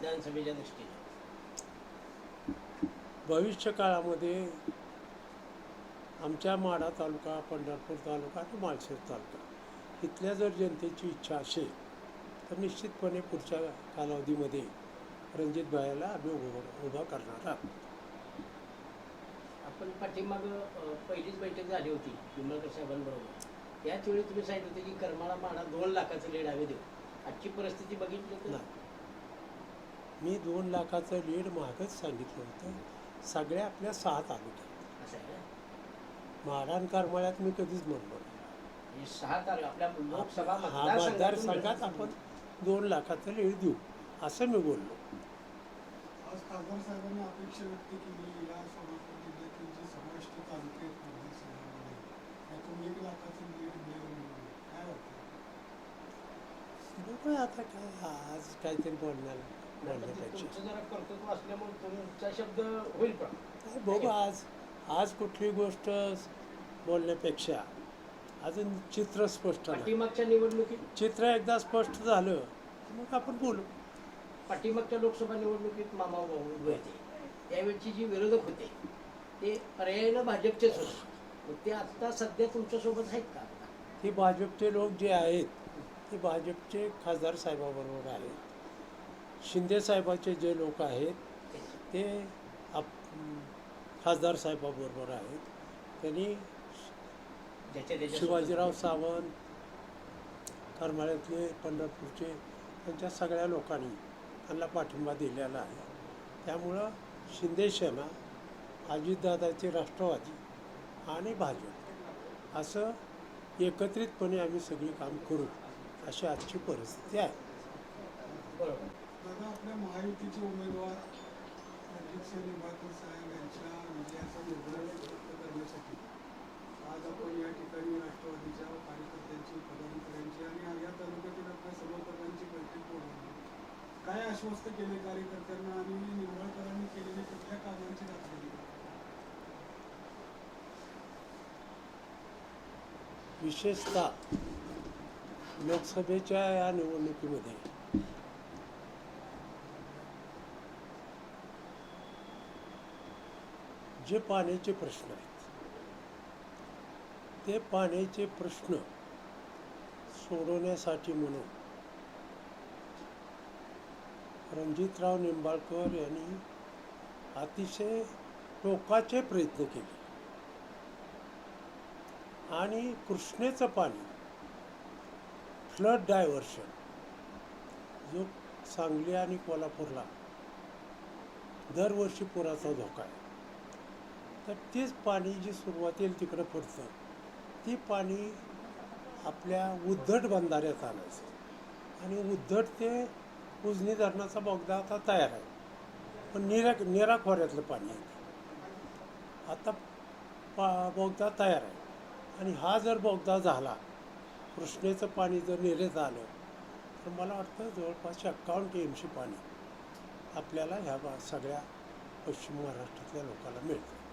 विधानसभेच्या दृष्टीने. भविष्य काळामध्ये आमच्या माढा तालुका पंढरपूर तालुका आणि माळशेर तालुका इथल्या जर जनतेची इच्छा असेल तर निश्चितपणे पुढच्या कालावधीमध्ये रणजित भायाला आम्ही उभं उभा करणार आहोत. आपण पाठीमाग पहिलीच बैठक झाली होती निंबाळकर साहेबांबरोबर. त्याच वेळी तुम्ही सांगितलं होतं की करमाळा माडा दोन लाखाचं लीड हवे देऊ. आजची परिस्थिती बघितली तर. मी दोन लाखाचं लीड मागच सांगितलं होतं. सगळ्या आपल्या सहा तालुक्यात आणि करमाळ्यात मी कधीच म्हणलो हा मतदारसंघात आपण दोन लाखाचं लीड देऊ असं मी बोललो. आता काय आज काहीतरी बोलणार. बघू आज आज कुठली गोष्ट बोलण्यापेक्षा अजून चित्र स्पष्ट निवडणुकीत? चित्र एकदा स्पष्ट झालं मग आपण बोलू. पाठीमागच्या लोकसभा निवडणुकीत मामा भाऊ उभे होते. त्यावेळची जी विरोधक होते ते पर्यायानं भाजपचेच होते. ते आता सध्या तुमच्यासोबत आहेत का? हे भाजपचे लोक जे आहेत ते भाजपचे खासदार साहेबाबरोबर आहेत. शिंदे साहेबाचे जे लोक आहेत ते आप खासदार साहेबाबरोबर आहेत. त्यांनी शिवाजीराव सावंत करमाळ्यातले पंढरपूरचे त्यांच्या सगळ्या लोकांनी त्यांना पाठिंबा दिलेला आहे. त्यामुळं शिंदे सेना अजितदादाचे राष्ट्रवादी आणि भाजप असं एकत्रितपणे आम्ही सगळी काम करू अशी आजची परिस्थिती आहे. बरोबर. दादा आपल्या महायुतीचे उमेदवार रणजितसिंह निंबाळकर साहेब यांच्या विजयाचा निर्धार व्यक्त करण्यासाठी आज आपण या ठिकाणी राष्ट्रवादीच्या कार्यकर्त्यांची पदाधिकाऱ्यांची आणि या तालुक्यातील आपल्या समर्थकांची बैठक बोलवली. काय आश्वस्त केले कार्यकर्त्यांना आणि निंबाळकरांनी केलेल्या कुठल्या कामांची दाखवली? विशेषतः लोकसभेच्या या निवडणुकीमध्ये जे पाण्याचे प्रश्न आहेत. ते पाण्याचे प्रश्न सोडवण्यासाठी म्हणून रणजितराव निंबाळकर यांनी अतिशय टोकाचे प्रयत्न केले. आणि कृष्णेचं पाणी फ्लड डायव्हर्शन जो सांगली आणि कोल्हापूरला दरवर्षी पुराचा धोका आहे. तर तेच पाणी जी सुरुवातीला तिकडं पडतं ती पाणी आपल्या उद्धट बंधाऱ्यात आणायचं. आणि उद्धट ते उजनी धरणाचा बोगदा आता तयार आहे. पण निरा निरा खोऱ्यातलं पाणी आहे आता पा बोगदा तयार आहे. आणि हा जर बोगदा झाला कृष्णेचं पाणी जर निरे आलं तर मला वाटतं जवळपास एक्कावन्न टी एम सी पाणी आपल्याला ह्या बा सगळ्या पश्चिम महाराष्ट्रातल्या लोकांना मिळतं.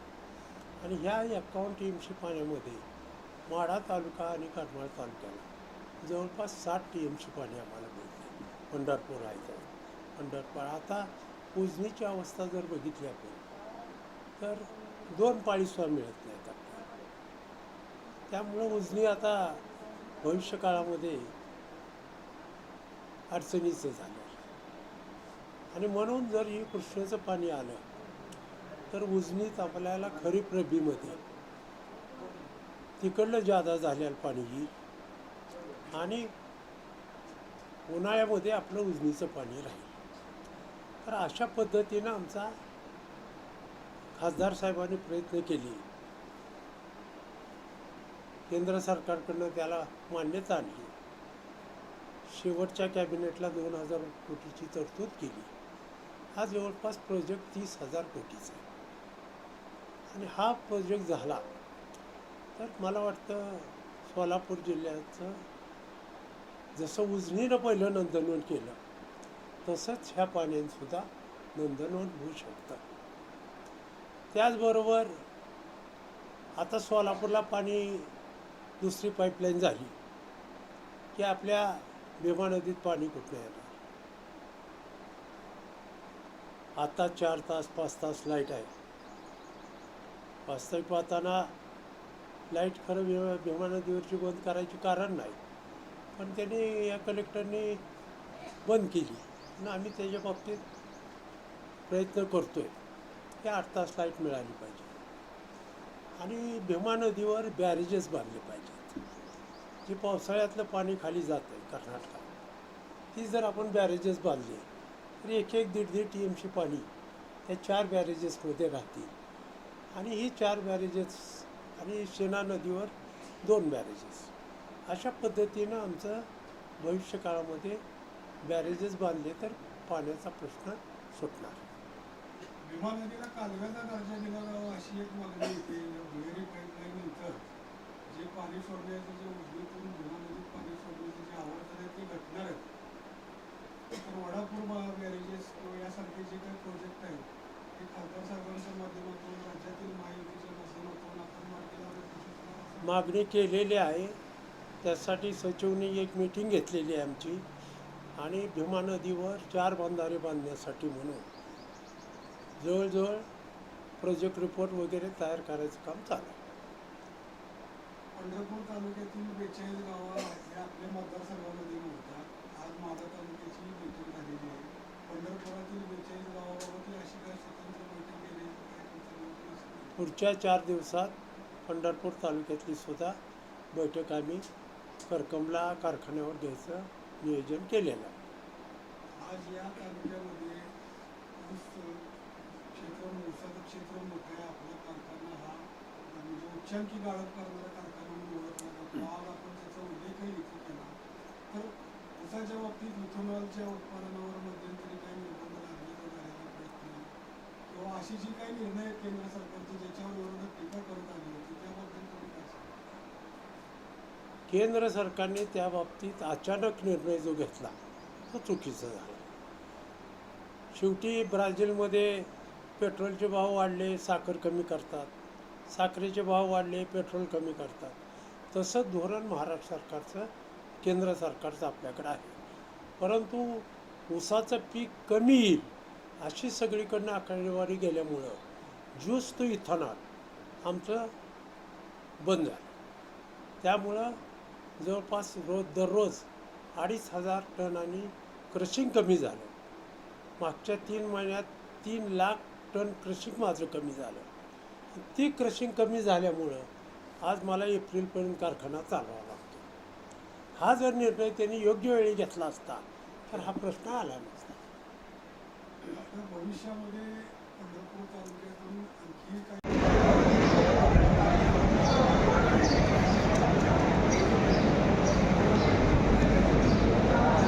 आणि ह्या एक्कावन्न टी एम सी पाण्यामध्ये माढा तालुका आणि करमाळ तालुक्याला जवळपास साठ टी एम सी पाणी आम्हाला मिळते पंढरपूर आहे तर. पंढरपूर. आता उजनीची अवस्था जर बघितली आपण तर दोन पाळीसुद्धा मिळत नाहीत आपल्याला. त्यामुळं उजनी आता भविष्य काळामध्ये अडचणीचं झालं. आणि म्हणून जर ही कृष्णेचं पाणी आलं तर उजनीत आपल्याला खरीप रब्बीमध्ये तिकडलं जादा झालेलं पाणी येईल. आणि उन्हाळ्यामध्ये आपलं उजनीचं पाणी राहील. तर अशा पद्धतीनं आमचा खासदार साहेबांनी प्रयत्न केले. केंद्र सरकारकडनं त्याला मान्यता आणली शेवटच्या कॅबिनेटला दोन हजार कोटीची तरतूद केली. हा जवळपास प्रोजेक्ट तीस हजार कोटीचा आहे. आणि हा प्रोजेक्ट झाला. तर मला वाटतं सोलापूर जिल्ह्याचं जसं उजनीनं पहिलं नंदनवन केलं तसंच ह्या पाण्यांसुद्धा नंदनवन होऊ शकतं. त्याचबरोबर आता सोलापूरला पाणी दुसरी पाईपलाईन झाली की आपल्या भीमा नदीत पाणी कुठलं येणार? आता चार तास पाच तास लाइट आहे. वास्तविक पाहताना लाइट खरं भीमा भीमा नदीवरची बंद करायची कारण नाही. पण त्यांनी या कलेक्टरनी बंद केली. आणि आम्ही त्याच्या बाबतीत प्रयत्न करतो आहे की आठ तास लाइट मिळाली पाहिजे. आणि भीमा नदीवर बॅरेजेस बांधले पाहिजेत. जे पावसाळ्यातलं पाणी खाली जातं आहे कर्नाटकात. ती जर आपण बॅरेजेस बांधले तर एक एक दीड दीड टी एमची पाणी त्या चार बॅरेजेसमध्ये राहतील. आणि ही चार बॅरेजेस आणि शेना नदीवर दोन बॅरेजेस अशा पद्धतीनं आमचं भविष्यकाळामध्ये बॅरेजेस बांधले तर पाण्याचा प्रश्न सुटणार. भीमा नदीला कालव्याचा दर्जा दिला जावा हो, अशी एक मागणी होती. दुहेरी पाईपलाईन नंतर जे पाणी सोडण्याचं जे उजवीतून भीमा नदीत पाणी सोडण्याचं जे आवर्तन आहे ते घटणार आहे. तर वडापूर बा- बॅरेजेस किंवा यासारखे जे काही प्रोजेक्ट आहेत ते खासदार साहेबांच्या माध्यमातून राज्यातील महायुतीच्या माध्यमातून आपण मार्गीला आणण्याची सूचना असेल. मागणी केलेली आहे. त्यासाठी सचिवने एक मीटिंग घेतलेली आहे आमची. आणि भीमा नदीवर चार बंधारे बांधण्यासाठी म्हणून. जवळजवळ प्रोजेक्ट रिपोर्ट वगैरे तयार करायचं काम चालू आहे. पंढरपूर तालुक्यातील बेचाळीस गावं हे आपल्या मतदारसंघामध्ये आज माझा तालुक्याची बैठक झालेली आहे. पंढरपुरातील बेचाळीस गावाबाबत अशी काय स्वतंत्र बैठक असेल? पुढच्या चार दिवसात पंढरपूर तालुक्यातली सुद्धा बैठक आम्ही करकमला कारखान्यावर घ्यायचं नियोजन केलेलं आज या तालुक्यामध्ये क्षेत्र ऊसाचं क्षेत्र मोठं आहे. आपला कारखाना हा म्हणजे उच्चांकी गाळप करणारा कारखाना म्हणून ओळखला जातो. आज आपण त्याचा उल्लेखही इथे केला. तर ऊसाच्या बाबतीत इथेनॉलच्या उत्पादनावर मध्यंतरी काही निर्बंध लागले तर घालायचा प्रयत्न किंवा अशी जी काही निर्णय केंद्र सरकारचे ज्याच्यावर विरोधात टीका करत आली होती त्याबद्दल तुम्ही काय केंद्र सरकारने त्या बाबतीत अचानक निर्णय जो घेतला तो चुकीचा झाला. शेवटी ब्राझीलमध्ये पेट्रोलचे भाव वाढले साखर कमी करतात. साखरेचे भाव वाढले पेट्रोल कमी करतात. तसं धोरण महाराष्ट्र सरकारचं केंद्र सरकारचं आपल्याकडं आहे. परंतु ऊसाचं पीक कमी येईल अशी सगळीकडनं आकडेवारी गेल्यामुळं ज्यूस तो इथॉनॉल आमचं बंद झालं. त्यामुळं जवळपास रोज दररोज अडीच हजार टन आणि क्रशिंग कमी झालं. मागच्या तीन महिन्यात तीन लाख टन क्रशिंग माझं कमी झालं. ती क्रशिंग कमी झाल्यामुळं आज मला एप्रिलपर्यंत कारखाना चालवावा लागतो. हा जर निर्णय त्यांनी योग्य वेळी घेतला असता तर हा प्रश्न आला नसता. भविष्यामध्ये पंढरपूर तालुक्यातून आणखी काही